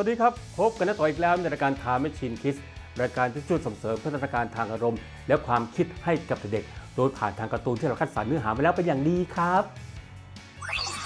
วัสดีครับ พบกันนะต่ออีกแล้วในรายการทาไม่ชินคิสรายการที่ช่วยส่งเสริมพัฒนาการทางอารมณ์ และความคิดให้กับเด็กโดยผ่านทางการ์ตูนที่เราคัดสรรเนื้อหามาแล้วเป็นอย่างดีครับ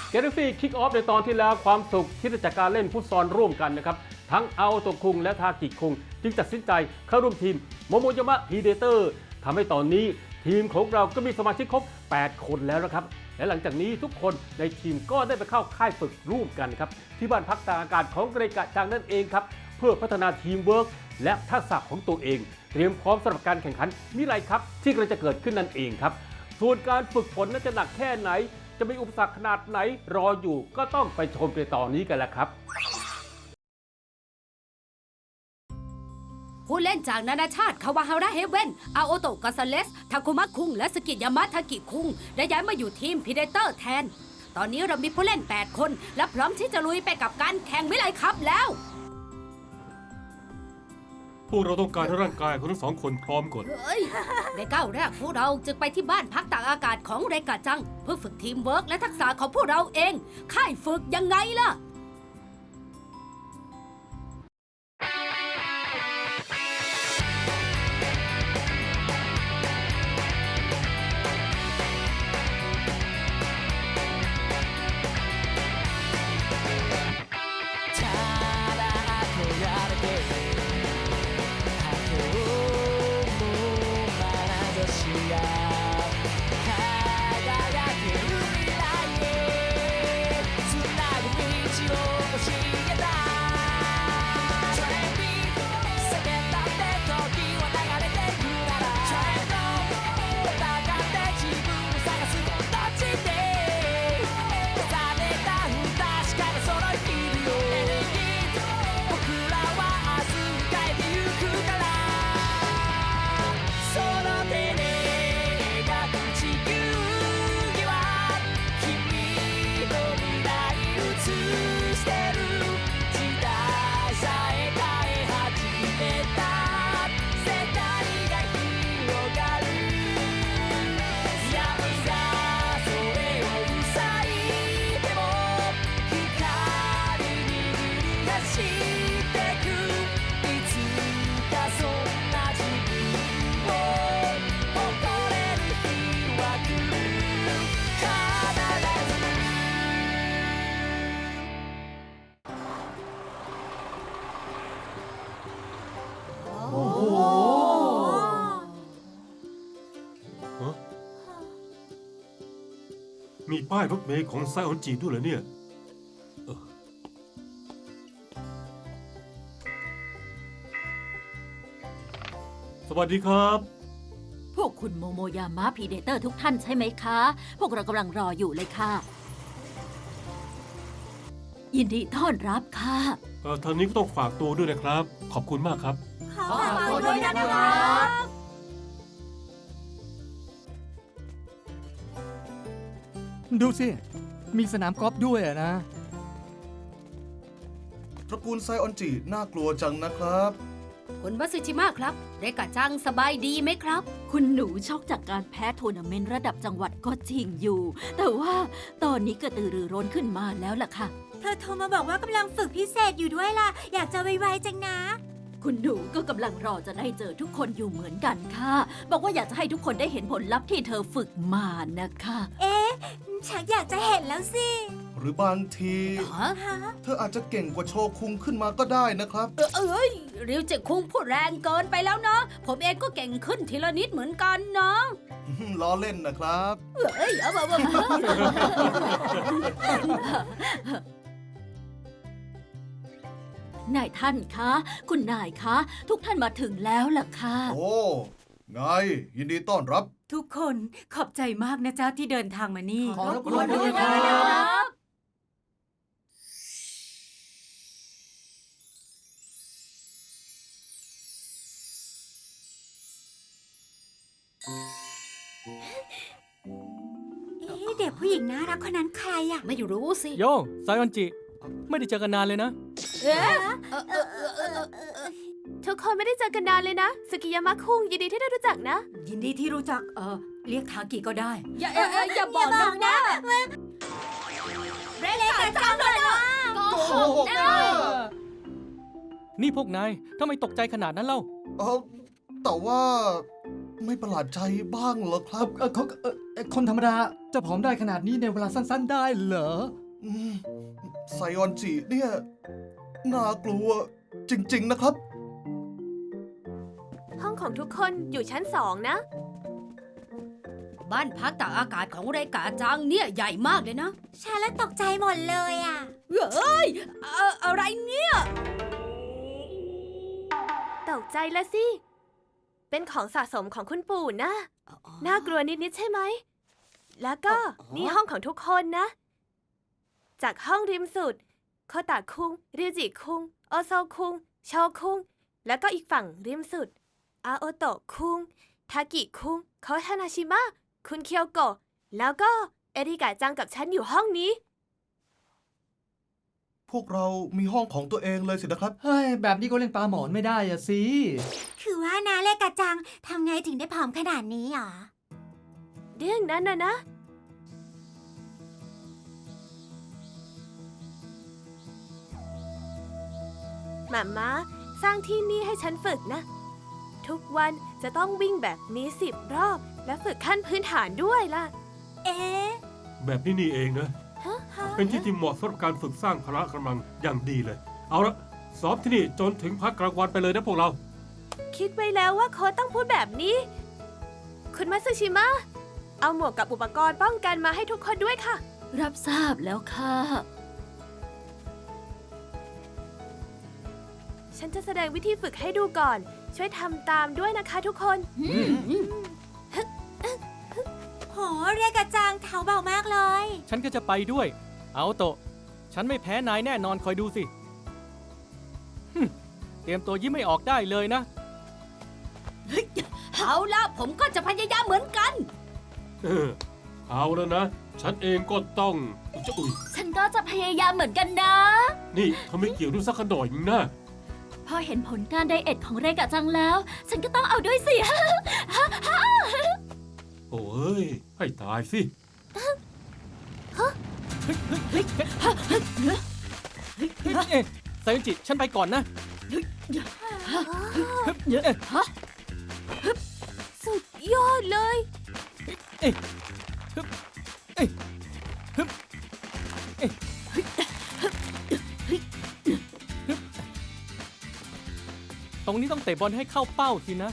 เกรฟี่คิกออฟในตอนที่แล้วความสุขที่ได้จากการเล่นฟุตซอลร่วมกันนะครับ ทั้งเอาโตคุงและทากิคุง จึงตัดสินใจเข้าร่วมทีมโมโมยามะพีเดเตอร์ทำให้ตอนนี้ทีมของเราก็มีสมาชิกครบ 8 คนแล้วนะครับ และหลังจากนี้ทุกคนในทีมก็ได้ไปเข้าค่ายฝึกร่วมกันครับที่บ้านพักตากอากาศของเกรกะจังนั่นเองครับเพื่อพัฒนาทีมเวิร์กและทักษะของตัวเอง เตรียมพร้อมสำหรับการแข่งขันมิไรครับที่กำลังจะเกิดขึ้นนั่นเองครับส่วนการฝึกฝนนั้นจะหนักแค่ไหน จะมีอุปสรรคขนาดไหนรออยู่ก็ต้องไปชมในตอนนี้กันแล้วครับ ล่นจากนานาชาติคาวาฮาระเฮเวนอาโอโตะกาซาเลสทาคุมะคุง และสกิยามะทากิคุง ได้ย้ายมาอยู่ทีมพีเดเตอร์แทน ตอนนี้เรามีผู้เล่น 8 คน และพร้อมที่จะลุยไปกับการแข่งวิไลครับแล้ว พวกเราต้องการให้ร่างกายของทั้งสองคนพร้อมก่อน เฮ้ยในก้าวแรกพวกเราจึงไปที่บ้านพักตากอากาศของเรกาจัง เพื่อฝึกทีมเวิร์กและทักษะของพวกเราเอง ค่ายฝึกยังไงล่ะ ป้ายรถเมล์ของไซออนจีด้วยเหรอเนี่ยเออสวัสดีครับ พวกคุณโมโมยามะพีเดเตอร์ทุกท่านใช่ไหมคะ พวกเรากำลังรออยู่เลยค่ะ ยินดีต้อนรับค่ะ เออทางนี้ก็ต้องฝากตัวด้วยนะครับ ขอบคุณมากครับ ขอฝากตัวด้วยนะครับ ดูสิ มีสนามกอล์ฟด้วยอะนะ ตระกูลไซออนจิน่ากลัวจังนะครับ คุณวัตสึชิมะครับเรกาจังสบายดีไหมครับ คุณหนูช็อกจากการแพ้ทัวร์นาเมนต์ระดับจังหวัดก็จริงอยู่ แต่ว่าตอนนี้กระตือรือร้นขึ้นมาแล้วล่ะค่ะ เธอโทรมาบอกว่ากำลังฝึกพิเศษอยู่ด้วยล่ะ อยากจะไวๆจังนะ คุณหนูก็กำลังรอจะได้เจอทุกคนอยู่เหมือนกันค่ะ บอกว่าอยากจะให้ทุกคนได้เห็นผลลัพธ์ที่เธอฝึกมานะคะ เอ๊ะ ฉันอยากจะเห็นแล้วสิหรือบางที ฮะฮะเธออาจจะเก่งกว่าโชคุงขึ้นมาก็ได้นะครับ เออเอ้ยริวจิคุงพูดแรงเกินไปแล้วนะผมเองก็เก่งขึ้นทีละนิดเหมือนกันนะล้อเล่นนะครับ เอ้ยเอาแบบว่านายท่านคะ คุณนายคะ ทุกท่านมาถึงแล้วล่ะค่ะ โอ้ ไง ยินดีต้อนรับ ทุกคนขอบใจมากนะจ๊ะที่เดินทางมานี่ ขอบคุณขอบคุณครับ เอ๊ะเด็กผู้หญิงน่ารักคนนั้นใครอะไม่รู้สิ โยไซออนจิ ไม่ได้เจอกันนานเลยนะ เอ๊ะ เออเออเออเออเออทุกคนไม่ได้เจอกันนานเลยนะสกิยามะคุงยินดีที่ได้รู้จักนะ ยินดีที่รู้จัก เออเรียกทากิก็ได้ อย่าอย่าอย่าอย่าบอกนะว่าเรกาจังเลยนะโกหกนะนี่พวกนายทำไมตกใจขนาดนั้นเล่า เออแต่ว่าไม่ประหลาดใจบ้างเหรอครับเออเขาเอ่อเอ่อคนธรรมดาจะผอมได้ขนาดนี้ในเวลาสั้นๆได้เหรอ อืมไซออนจิเนี่ย น่ากลัวจริง ๆ นะครับ ห้องของทุกคนอยู่ชั้นสองนะ บ้านพักตากอากาศของเรกาจังเนี่ยใหญ่มากเลยนะชาแล้วตกใจหมดเลยอะเฮ้ยเอ่ออะไรเนี่ยตกใจละสิ เป็นของสะสมของคุณปู่นะ น่ากลัวนิด ๆ ใช่ไหม แล้วก็อ๋อนี่ห้องของทุกคนนะ จากห้องริมสุด โคตะคุงริวจิคุง โอโซคุง โชคุง แล้วก็อีกฝั่งริมสุด อาโอโตะคุง ทากิคุงโคทานาชิมะ คุณเคียวโกะ แล้วก็เอริกาจังกับฉันอยู่ห้องนี้ พวกเรามีห้องของตัวเองเลยสินะครับ เฮ้ย แบบนี้ก็เล่นปลาหมอนไม่ได้อะสิ คือว่านาเลกะจังทำไงถึงได้ผอมขนาดนี้หรอ เรื่องนั้นนะนะ หมาม้าสร้างที่นี่ให้ฉันฝึกนะ ทุกวันจะต้องวิ่งแบบนี้สิบรอบ และฝึกขั้นพื้นฐานด้วยล่ะ เอ๊ะแบบนี้นี่เองนะฮะเป็นที่ที่เหมาะสำหรับการฝึกสร้างพละกำลังอย่างดีเลย เอาละซ้อมที่นี่จนถึงพักกลางวันไปเลยนะพวกเรา คิดไว้แล้วว่าโค้ชต้องพูดแบบนี้ คุณมัตสึชิมะ เอาหมวกกับอุปกรณ์ป้องกันมาให้ทุกคนด้วยค่ะ รับทราบแล้วค่ะ ฉันจะแสดงวิธีฝึกให้ดูก่อน ช่วยทำตามด้วยนะคะทุกคนโหเรียกะจังเท้าเบามากเลย ฉันก็จะไปด้วย เอาโตะ ฉันไม่แพ้นายแน่นอนคอยดูสิหึ่มเตรียมตัวยิ้มไม่ออกได้เลยนะ เอาล่ะผมก็จะพยายามเหมือนกัน เออเอาแล้วนะ ฉันเองก็ต้องจะอุ้ยฉันก็จะพยายามเหมือนกันนะ นี่ทำไมเกี่ยวด้วยสักขน่อยนึงนะ พอเห็นผลการไดเอทของเรกะจังแล้ว ฉันก็ต้องเอาด้วยสิ โอ้ย ให้ตายสิ เอ๊ะไซยอนจิ ฉันไปก่อนนะ สุดยอดเลย ตรงนี้ต้องเตะบอลให้เข้าเป้าสินะ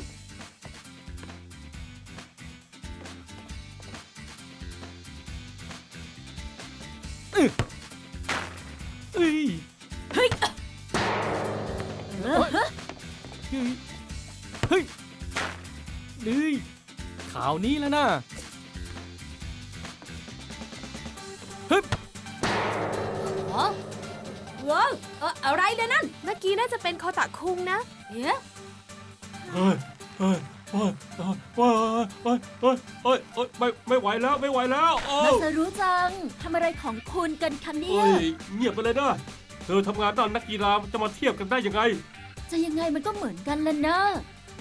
อึ๊ะเอ้ยเฮ้ยเฮ้ยเฮ้ยเฮ้ยข่าวนี้แล้วนะ เป็นโคตะคุงนะเอ๊ะเฮ้ยเฮ้ยเฮ้ยเฮ้ยเฮ้ยเฮ้ยเฮ้ยเฮ้ยไม่ไม่ไหวแล้วไม่ไหวแล้วโอ้มาสรู้จังทำอะไรของคุณกันคะเนี่เฮ้ยยเงียบไปเลยนะเธอทำงานด้านนักกีฬาจะมาเทียบกันได้ยังไง จะยังไงมันก็เหมือนกันละนะ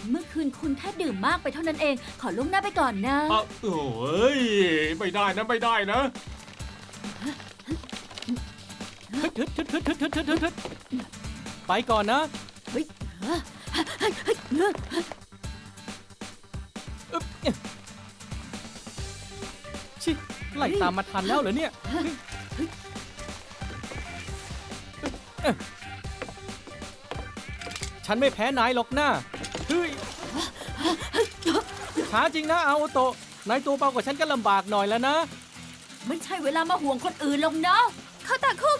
เมื่อคืนคุณแค่ดื่มมากไปเท่านั้นเอง ขอล่วงหน้าไปก่อนนะ อะโอ้ยไม่ได้นะไม่ได้นะ ไปก่อนนะ เฮ้ชิไล่ตามมาทันแล้วเหรอเนี่ยฉันไม่แพ้นายหรอกนะเฮ้ยช้าจริงนะอาโอโตะนายตัวเบากว่าฉันก็ลำบากหน่อยแล้วนะ ไม่ใช่เวลามาห่วงคนอื่นหลงเนาะเขาต่คู่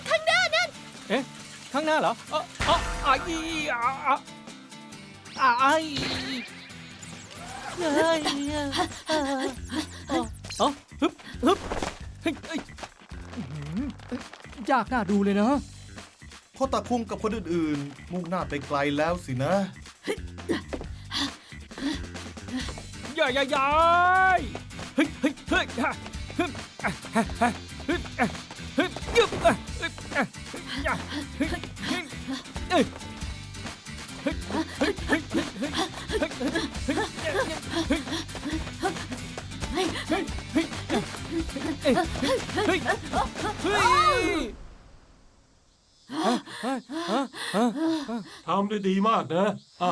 ข้างหน้าเหรอเอ๋ออ๋ออะอีอะอะอะไอ้เฮ้ยเออเอ๋อฮึบฮึบเฮ้ยเอ้ยอื้อหือยากน่าดูเลยนะ โคตาคุงกับคนอื่นๆ มุ่งหน้าไปไกลแล้วสินะอย่าอย่าอย่าเฮ้ยเฮ้ยเฮ้ยฮะฮึบอะฮะฮะฮึบอะำได้ดีมากนะอะ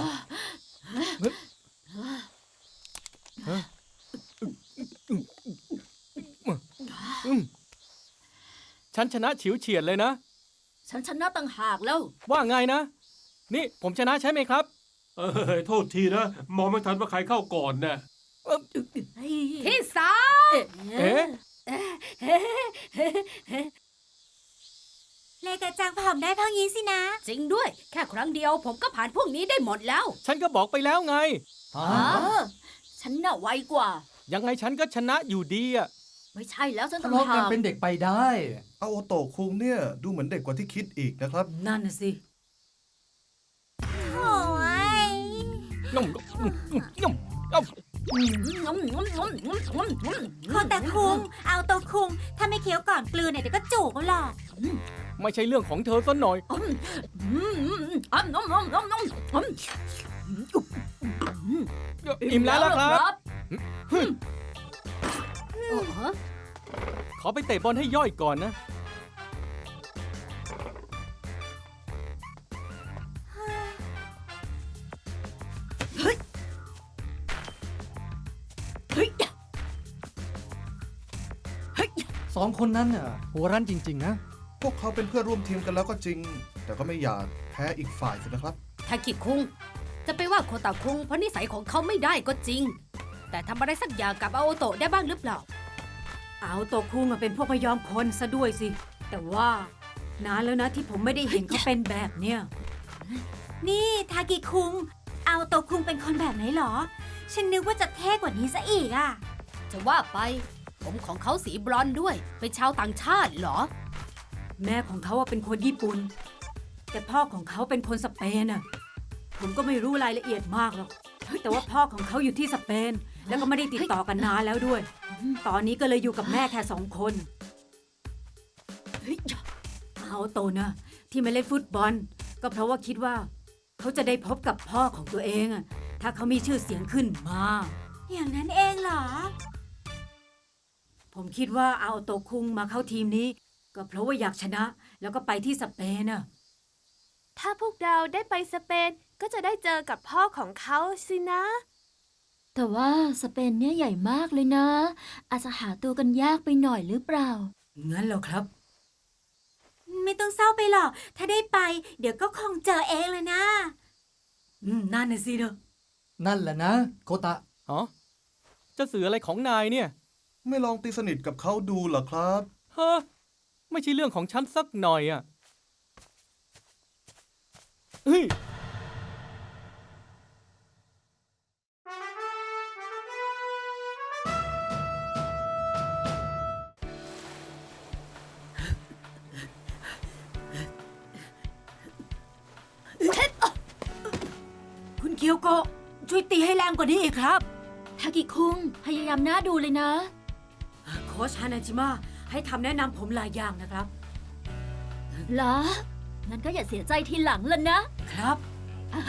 อืมฉันชนะฉิวเฉียดเลยนะ ฉันชนะต่างหากแล้ว ว่าไงนะ นี่ผมชนะใช่ไหมครับ เออโทษทีนะ มองไม่ทันว่าใครเข้าก่อนนะที่สามเอ๊ะ เลกาจังผอมได้เพราะงี้สินะ จริงด้วย แค่ครั้งเดียวผมก็ผ่านพวกนี้ได้หมดแล้วฉันก็บอกไปแล้วไงอ๋อฉันน่ะไวกว่า ยังไงฉันก็ชนะอยู่ดีอะไม่ใช่แล้วฉันทะต่างเลาะหากันกเป็นเด็กไปได้อาโอโตะคุงเนี่ยดูเหมือนเด็กกว่าที่คิดอีกนะครับ นั่นน่ะสิ โอ้ย ย่อมย่อมย่อม โคตะคุง เอาโตะคุง ถ้าไม่เคี้ยวก่อนกลืนเนี่ยเดี๋ยวก็จูบเอาหรอกไม่ใช่เรื่องของเธอซะหน่อย อิ่มแล้วล่ะครับ ขอไปเตะบอลให้ย่อยก่อนนะ สองคนนั้นน่ะหัวรั้นจริง ๆ นะ พวกเขาเป็นเพื่อนร่วมทีมกันแล้วก็จริง แต่ก็ไม่อยากแพ้อีกฝ่ายสินะครับ ทากิคุง จะไปว่าโคตาคุงเพราะนิสัยของเขาไม่ได้ก็จริง แต่ทำอะไรสักอย่างกับอาโอโตะได้บ้างหรือเปล่า เอาโตะคุงอะเป็นพวกพยอมคนซะด้วยสิ แต่ว่านานแล้วนะที่ผมไม่ได้เห็นเขาเป็นแบบเนี้ย นี่ทากิคุง เอาโตะคุงเป็นคนแบบไหนหรอ ฉันนึกว่าจะเท่กว่านี้ซะอีกอะ จะว่าไป ผมของเขาสีบรอนซ์ด้วย เป็นชาวต่างชาติเหรอ แม่ของเขาอะเป็นคนญี่ปุ่น แต่พ่อของเขาเป็นคนสเปนอะผมก็ไม่รู้รายละเอียดมากหรอกแต่ว่าพ่อของเขาอยู่ที่สเปน แล้วก็ไม่ได้ติดต่อกันนานแล้วด้วย ตอนนี้ก็เลยอยู่กับแม่แค่สองคนเฮ้ยเอาโตนะที่ไม่เล่นฟุตบอล ก็เพราะว่าคิดว่า เขาจะได้พบกับพ่อของตัวเองอะถ้าเขามีชื่อเสียงขึ้นมา อย่างนั้นเองเหรอ ผมคิดว่าเอาโตคุงมาเข้าทีมนี้ ก็เพราะว่าอยากชนะ แล้วก็ไปที่สเปนน่ะ ถ้าพวกเราได้ไปสเปนก็จะได้เจอกับพ่อของเขาสินะ แต่ว่าสเปนเนี่ยใหญ่มากเลยนะ อาจจะหาตัวกันยากไปหน่อยหรือเปล่า งั้นเหรอครับ ไม่ต้องเศร้าไปหรอก ถ้าได้ไป เดี๋ยวก็คงเจอเองเลยนะ อืมนั่นน่ะสิเนอะนั่นแหละนะ โคตะอ๋อจะสื่ออะไรของนายเนี่ย ไม่ลองตีสนิทกับเขาดูเหรอครับ ฮะไม่ใช่เรื่องของฉันสักหน่อยอะเฮ้ยคุณเคียวโกะช่วยตีให้แรงกว่านี้อีกครับ ทากิคุงพยายามน่าดูเลยนะโค้ชฮานาจิมะให้คำแนะนำผมหลายอย่างนะครับ เหรองั้นก็อย่าเสียใจทีหลังละนะ ครับเอา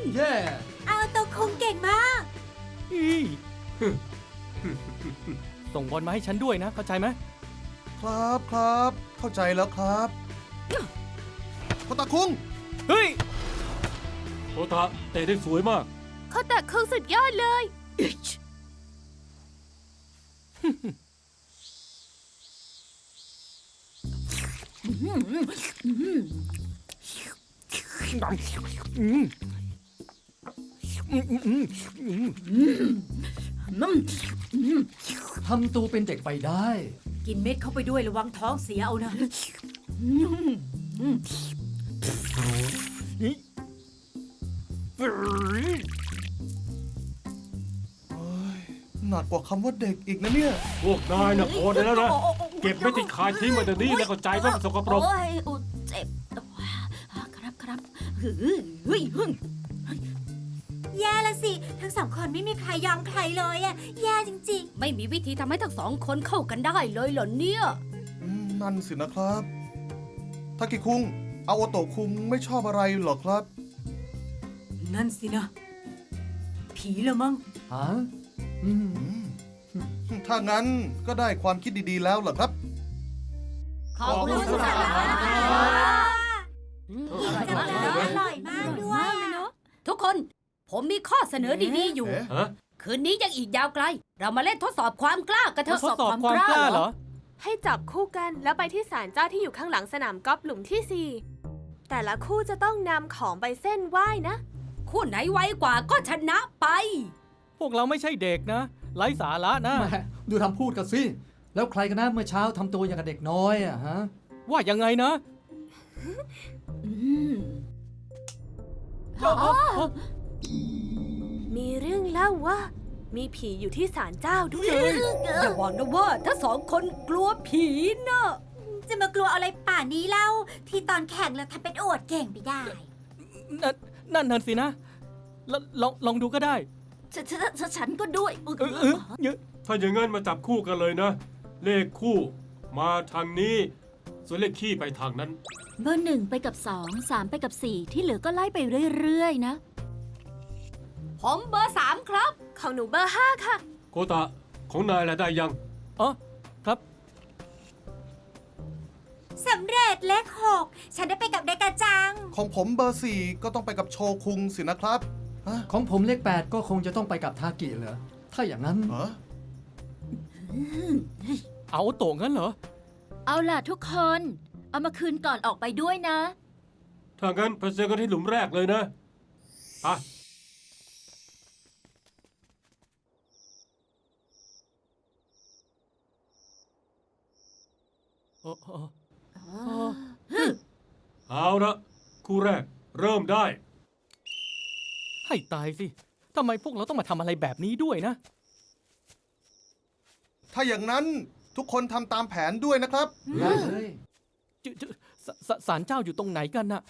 ส์บอลเย่เอาโตะคุงเก่งมาก อีส่งบอลมาให้ฉันด้วยนะ เข้าใจไหมครับครับ เข้าใจแล้วครับโคตะคุงเฮ้ย โอตะเตะได้สวยมากโคตะคุงสุดยอดเลยอืมอืมอืมอืม ทำตัวเป็นเด็กไปได้ กินเม็ดเข้าไปด้วยระวังท้องเสียเอานะนี่หนักกว่าคำว่าเด็กอีกนะเนี่ย พวกนายน่ะพอได้แล้วนะ เก็บไม่ติดคายทิ้งมาเดี๋ยวนี้แล้วก็ใจว่ามันสกปรก โอ้ยอุยเจ็บครับครับเฮ้ยเฮ้ยเฮ้ย แย่ละสิ ทั้งสองคนไม่มีใครยอมใครเลยอะแย่จริงไม่มีวิธีทำให้ทั้งสองคนเข้ากันได้เลยเหรอเนี่ย อืมนั่นสินะครับทากิคุงอาโอโตะคุงไม่ชอบอะไรเหรอครับ นั่นสินะ ผีละมั้ง ฮะอืม อืมถ้างั้นก็ได้ความคิดดีๆแล้วเหรอครับ ขอบคุณๆสำหรับอิ่มจังเลยอร่อยมากด้วยอะทุกคน ผมมีข้อเสนอดีๆอยู่ เอ๊ะ ฮะคืนนี้ยังอีกยาวไกล เรามาเล่นทดสอบความกล้ากันเถทอะดสอบความกล้าเหรอ ให้จับคู่กันแล้วไปที่ศาลเจ้าที่อยู่ข้างหลังสนามกอล์ฟหลุมที่สี่แต่ละคู่จะต้องนำของไปเส้นไหว้นะ คู่ไหนไวกว่าก็ชนะไป พวกเราไม่ใช่เด็กนะ ไร้สาระนะ แหม่ดูทำพูดกันสิ แล้วใครกันนะเมื่อเช้าทำตัวอย่างกับเด็กน้อยอะฮะ ว่ายังไงนะอืมมี เรื่องเล่าว่า มีผีอยู่ที่ศาลเจ้าด้วย อย่าหวังนะว่าถ้าสองคนกลัวผีนะจะมากลัวอะไรป่านนี้เล่า ที่ตอนแข่งเราทำเป็นอวดเก่งไปได้ นั่นนั่นนั่นสินะลลองลองดูก็ได้ฉันฉันฉันฉันก็ด้วยอุ๊ยเออเออเยอะถ้าอย่างงั้นมาจับคู่กันเลยนะ เลขคู่ มาทางนี้ ส่วนเลขขี้ไปทางนั้น เบอร์หนึ่งไปกับสองสามไปกับสี่ที่เหลือก็ไล่ไปเรื่อย ๆ นะ ผมเบอร์สามครับ ของหนูเบอร์ห้าค่ะ โกตะของนายละได้ยัง อ๋อครับ สำเร็จเลขหกฉันได้ไปกับเด็กกระจัง ของผมเบอร์สี่ก็ต้องไปกับโชคุงสินะครับฮะของผมเลข 8 ก็คงจะต้องไปกับทากิเหรอ ถ้าอย่างนั้น เหรอเอาโตะงั้นเหรอ เอาล่ะทุกคน เอามาคืนก่อนออกไปด้วยนะ ถ้างั้นไปเจอกันที่หลุมแรกเลยนะไปเออ เอาละคู่แรก เริ่มได้ ให้ตายสิ ทำไมพวกเราต้องมาทำอะไรแบบนี้ด้วยนะ ถ้าอย่างนั้นทุกคนทำตามแผนด้วยนะครับได้เลยจะจะสสาลเจ้าอยู่ตรงไหนกันน่ะ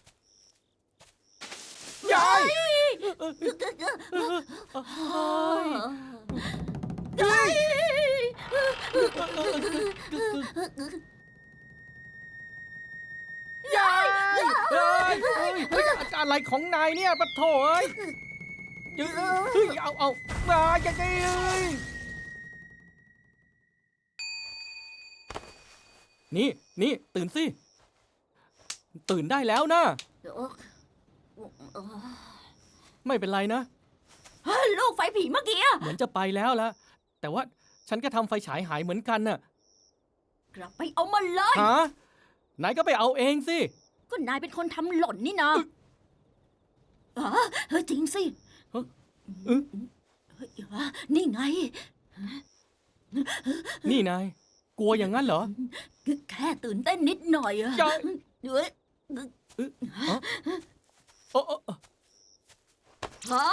ยายย อะไรของนายเนี่ยปะโถเอ้ยเฮ้ยเอาเอามาอย่างไงเอ้ยนี่นี่ตื่นสิ ตื่นได้แล้วนะ ไม่เป็นไรนะเฮ้ยลูกไฟผีเมื่อกี้อะเหมือนจะไปแล้วละแต่ว่าฉันก็ทำไฟฉายหายเหมือนกันน่ะกลับไปเอามาเลย ฮะนายก็ไปเอาเองสิ ก็นายเป็นคนทำหล่นนี่นะ อ๋อเฮ้ยจริงสิเอ้ยเฮ้ยนี่ไง นี่นาย กลัวอย่างนั้นเหรอ แค่ตื่นเต้นนิดหน่อยอะอย่า เฮ้ยโอ้โอ้โอ้ฮะ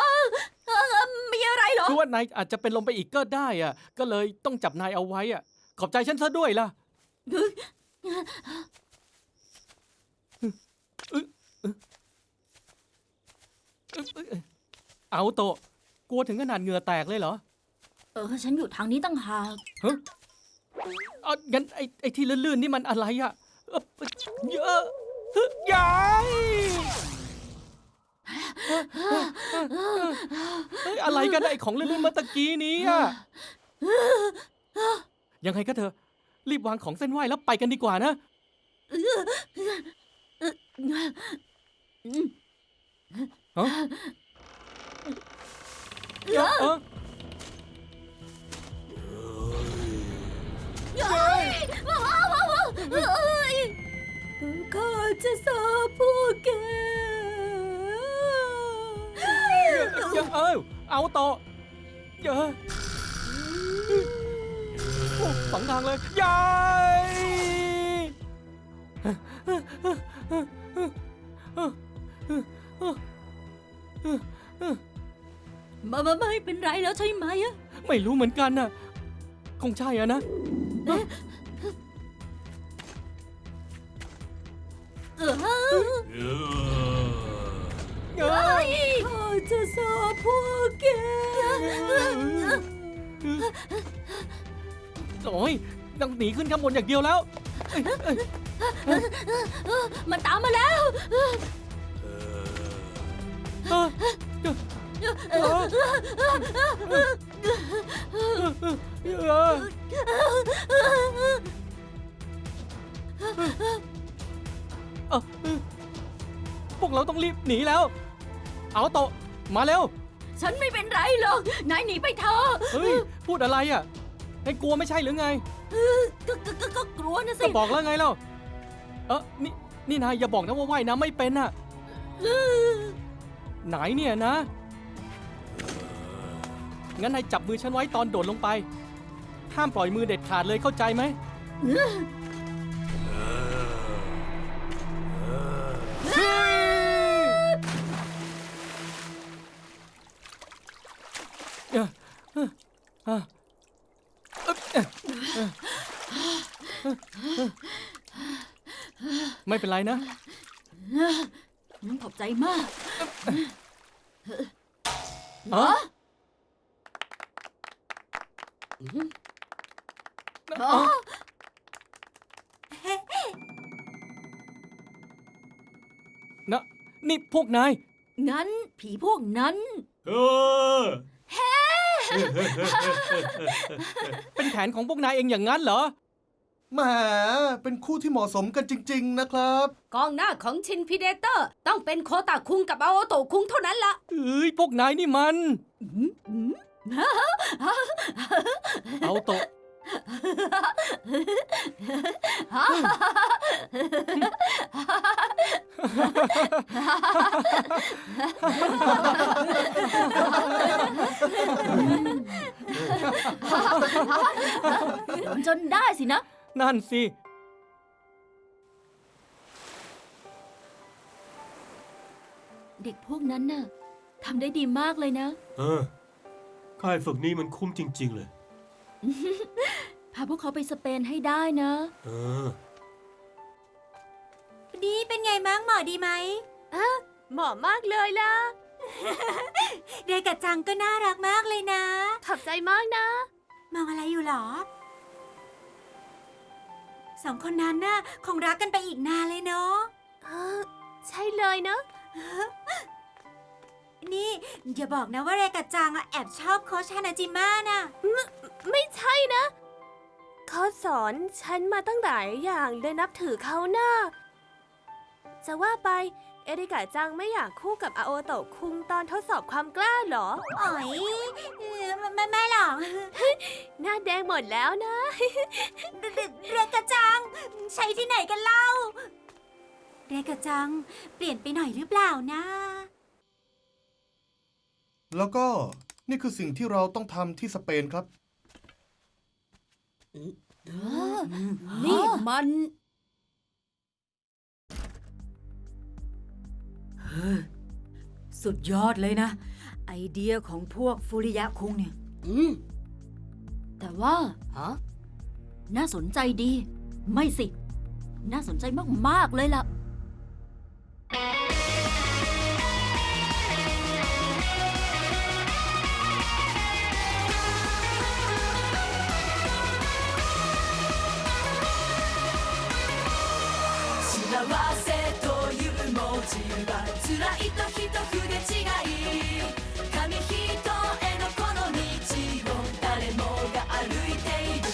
เอ่อมีอะไรเหรอ คือว่านายอาจจะเป็นลมไปอีกก็ได้อะ ก็เลยต้องจับนายเอาไว้อะ ขอบใจฉันซะด้วยล่ะ เอาโตะกลัวถึงขนาดเหงื่อแตกเลยเหรอเออฉันอยู่ทางนี้ตั้งหากฮะเอางั้นไอ้ไอ้ที่ลื่นๆนี่มันอะไรอะเอ่อเยอะเฮ้ยยายเฮ้ยอะไรกันไอ้ของลื่นๆเมื่อตะกี้นี้อะยังไงก็เถอะรีบวางของเส้นไหว้แล้วไปกันดีกว่านะ ฮะเออข้าจะสาพวกแกอย่าเออเอาต่ออย่าโอ้สองทางเลยยาย มาไม่เป็นไรแล้วใช่ไหมอะไม่รู้เหมือนกันน่ะ คงใช่อะนะไอ้ข้าจะสาบพวกแก โอ้ยต้องหนีขึ้นข้างบนอย่างเดียวแล้ว มันตามมาแล้ว พวกเราต้องรีบหนีแล้ว เอาโตะมาเร็ว ฉันไม่เป็นไรหรอกนายหนีไปเถอะเฮ้ย พูดอะไรอะให้กลัวไม่ใช่หรือไง ก็ก็ก็ก็กลัวนะสิ ก็บอกแล้วไงเล่าเออนี่นี่นายอย่าบอกนะว่าว่ายน้ำไม่เป็นอะ ไหนเนี่ยนะ งั้นนายจับมือฉันไว้ตอนโดดลงไป ห้ามปล่อยมือเด็ดขาดเลยเข้าใจไหม ไม่เป็นไรนะ ขอบใจมากอ๋ออ๋อนะนี่พวกนาย งั้นผีพวกนั้น เออเป็นแผนของพวกนายเองอย่างนั้นเหรอ แหมเป็นคู่ที่เหมาะสมกันจริง ๆ นะครับ กองหน้าของชินพีเดเตอร์ ต้องเป็นโคตาคุงกับอาโอโตะคุงเท่านั้นละเอ้ยพวกนายนี่มัน เอาโตะจนได้สินะ นั่นสิ เด็กพวกนั้นน่ะทำได้ดีมากเลยนะ เออ ค่ายฝึกนี้มันคุ้มจริง ๆ เลย พาพวกเขาไปสเปนให้ได้นะ เออดีเป็นไงมั้งหมอดีไหมเหมาะมากเลยล่ะเรกะจังก็น่ารักมากเลยนะ ขอบใจมากนะ มองอะไรอยู่หรอ สองคนนั้นน่ะคงรักกันไปอีกนานเลยเนาะเออใช่เลยเนอะ นี่อย่าบอกนะว่าเรกะจังอะแอบชอบโคชฮานาจิมะน่ะ ไม่ใช่นะ เขาสอนฉันมาตั้งหลายอย่างเลยนับถือเขานะ่ะจะว่าไป เอริกะจังไม่อยากคู่กับอาโอโตะคุงตอนทดสอบความกล้าเหรอ อ๋อยเออไม่ไม่ไม่หรอกหน้าแดงหมดแล้วนะ เรเรกะจัง ใช้ที่ไหนกันเล่า เรกะจัง เปลี่ยนไปหน่อยหรือเปล่านะ แล้วก็นี่คือสิ่งที่เราต้องทำที่สเปนครับ นี่มัน ฮ้สุดยอดเลยนะ ไอเดียของพวกฟูริยะคุงเนี่ย อืม แต่ว่า ฮะ น่าสนใจดี ไม่สิ น่าสนใจมาก ๆ เลยล่ะ幸せいう文字は辛いと一筆違い紙一重のこの道を誰もが歩いている。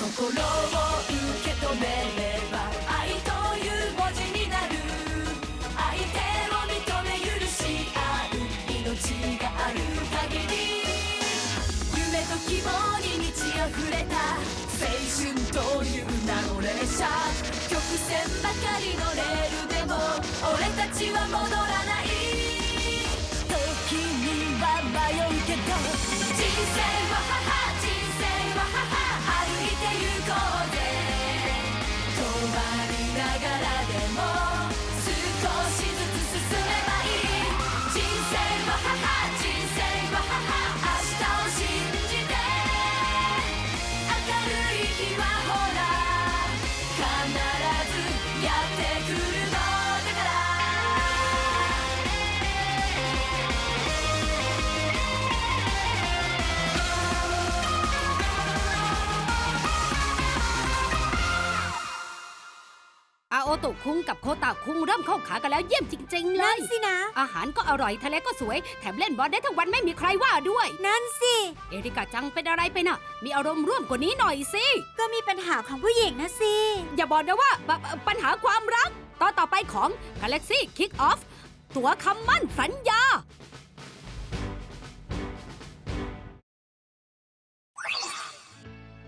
心を受け止めれば愛という文字になる。相手を認め許し合う命がある限り。夢と希望に満ち溢れた青春という名の列車。曲線ばかりのレールでも俺たちは戻らない โตะคุงกับโคตาคุงเริ่มเข้าขากันแล้วเยี่ยมจริง ๆ เลนั่ยนสินะ อาหารก็อร่อยทะเลก็สวย แถมเล่นบอลได้ทั้งวันไม่มีใครว่าด้วย นั่นสิ เอริกาจังเป็นอะไรไปน่ะ มีอารมณ์ร่วมกว่านี้หน่อยสิ ก็มีปัญหาของผู้หญิงนะสิ อย่าบอกนะว่าปปปัญหาความรัก ตอนต่อไปของ Galaxy Kick Off ตัวคำมั่นสัญญา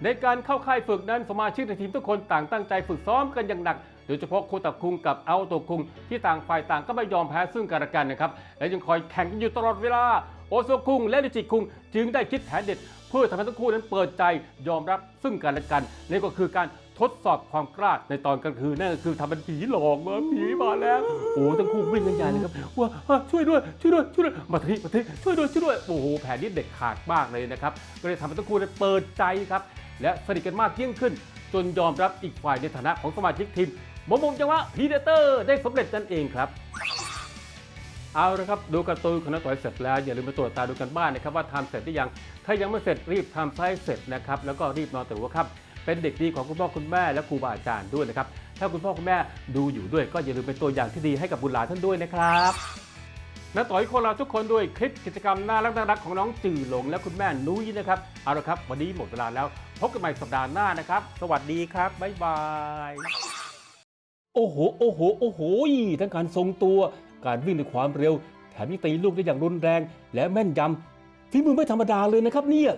ในการเข้าค่ายฝึกนั้นสมาชิกในทีมทุกคนต่างตั้งใจฝึกซ้อมกันอย่างหนัก โดยเฉพาะโคตะคุงกับเอาโตะคุง ที่ต่างฝ่ายต่างก็ไม่ยอมแพ้ซึ่งกันและกันนะครับ และยังคอยแข่งกันอยู่ตลอดเวลา โอโซคุงและลิจิคุง จึงได้คิดแผนเด็ด เพื่อทำให้ทั้งคู่นั้นเปิดใจยอมรับซึ่งกันและกันนั่นก็คือการทดสอบความกล้าในตอนกลางคืนนั่นก็คือทำเป็นผีหลอกมาผีมาแล้วโอ้ทั้งคู่วิ่งกันใหญ่เลยครับว่าอะช่วยด้วยช่วยด้วยช่วยด้วยมาทีมาทีช่วยด้วยช่วยด้วยโอ้โหแผนนี้เด็ดขาดมากเลยนะครับก็เลยทำให้ทั้งคู่นั้นเปิดใจครับ และสนิทกันมากยิ่งขึ้น จนยอมรับอีกฝ่ายในฐานะของสมาชิกทีม มมงจังหวะพีเดเตอร์ได้สำเร็จนั่นเองครับ เอาละครับดูการ์ตูนของนักต่อยเสร็จแล้ว อย่าลืมไปตรวจตาดูกันบ้านนะครับว่าทำเสร็จหรือยัง ถ้ายังไม่เสร็จรีบทำให้เสร็จนะครับแล้วก็รีบนอนแต่หัวครับเป็นเด็กดีของคุณพ่อคุณแม่และครูบาอาจารย์ด้วยนะครับถ้าคุณพ่อคุณแม่ดูอยู่ด้วย ก็อย่าลืมเป็นตัวอย่างที่ดีให้กับบุตรหลานท่านด้วยนะครับนักต่อยคนเราทุกคนด้วยคลิปกิจกรรมน่ารักน่ารักของน้องจื่อหลงและคุณแม่นุ้ยนะครับเอาละครับ วันนี้หมดเวลาแล้วพบกันใหม่สัปดาห์หน้านะครับ สวัสดีครับบ๊ายบาย อ้โห โอ้โห โอ้โห ทั้งการทรงตัว การวิ่งด้วยความเร็ว แถมยังตีลูกได้อย่างรุนแรง และแม่นยำฝีมือไม่ธรรมดาเลยนะครับเนี่ย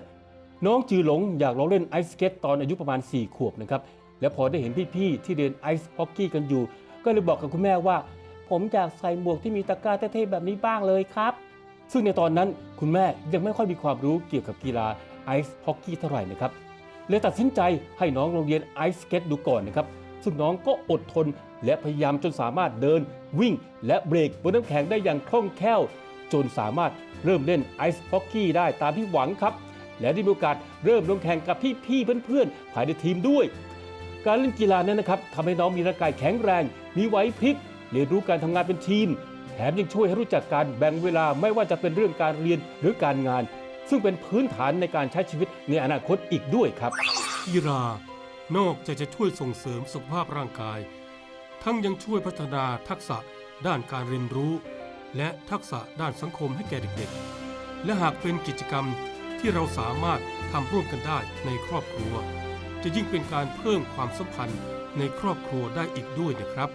น้องจือหลงอยากลองเล่นไอซ์สเก็ตตอนอายุประมาณ 4 ขวบนะครับ แล้วพอได้เห็นพี่ๆที่เรียนไอซ์ฮอกกี้กันอยู่ ก็เลยบอกกับคุณแม่ว่า ผมอยากใส่หมวกที่มีตะกร้าเท่ๆแบบนี้บ้างเลยครับ ซึ่งในตอนนั้นคุณแม่ยังไม่ค่อยมีความรู้เกี่ยวกับกีฬาไอซ์ฮอกกี้เท่าไหร่นะครับเลยตัดสินใจให้น้องโรงเรียนไอซ์สเก็ตดูก่อนนะครับ ซึ่งน้องก็อดทน และพยายามจนสามารถเดิน วิ่ง และเบรกบนน้ำแข็งได้อย่างคล่องแคล่ว จนสามารถเริ่มเล่นไอซ์ฮอกกี้ได้ตามที่หวังครับ และได้มีโอกาสเริ่มลงแข่งกับพี่ๆเพื่อนๆภายในทีมด้วย การเล่นกีฬานั้นนะครับทำให้น้องมีร่างกายแข็งแรง มีไหวพริบเรียนรู้การทำงานเป็นทีม แถมยังช่วยให้รู้จักการแบ่งเวลาไม่ว่าจะเป็นเรื่องการเรียนหรือการงาน ซึ่งเป็นพื้นฐานในการใช้ชีวิตในอนาคตอีกด้วยครับกีฬานอกจากจะช่วยส่งเสริมสุขภาพร่างกาย ทั้งยังช่วยพัฒนาทักษะด้านการเรียนรู้ และทักษะด้านสังคมให้แก่เด็กๆ และหากเป็นกิจกรรมที่เราสามารถทำร่วมกันได้ในครอบครัว จะยิ่งเป็นการเพิ่มความสัมพันธ์ในครอบครัวได้อีกด้วยนะครับ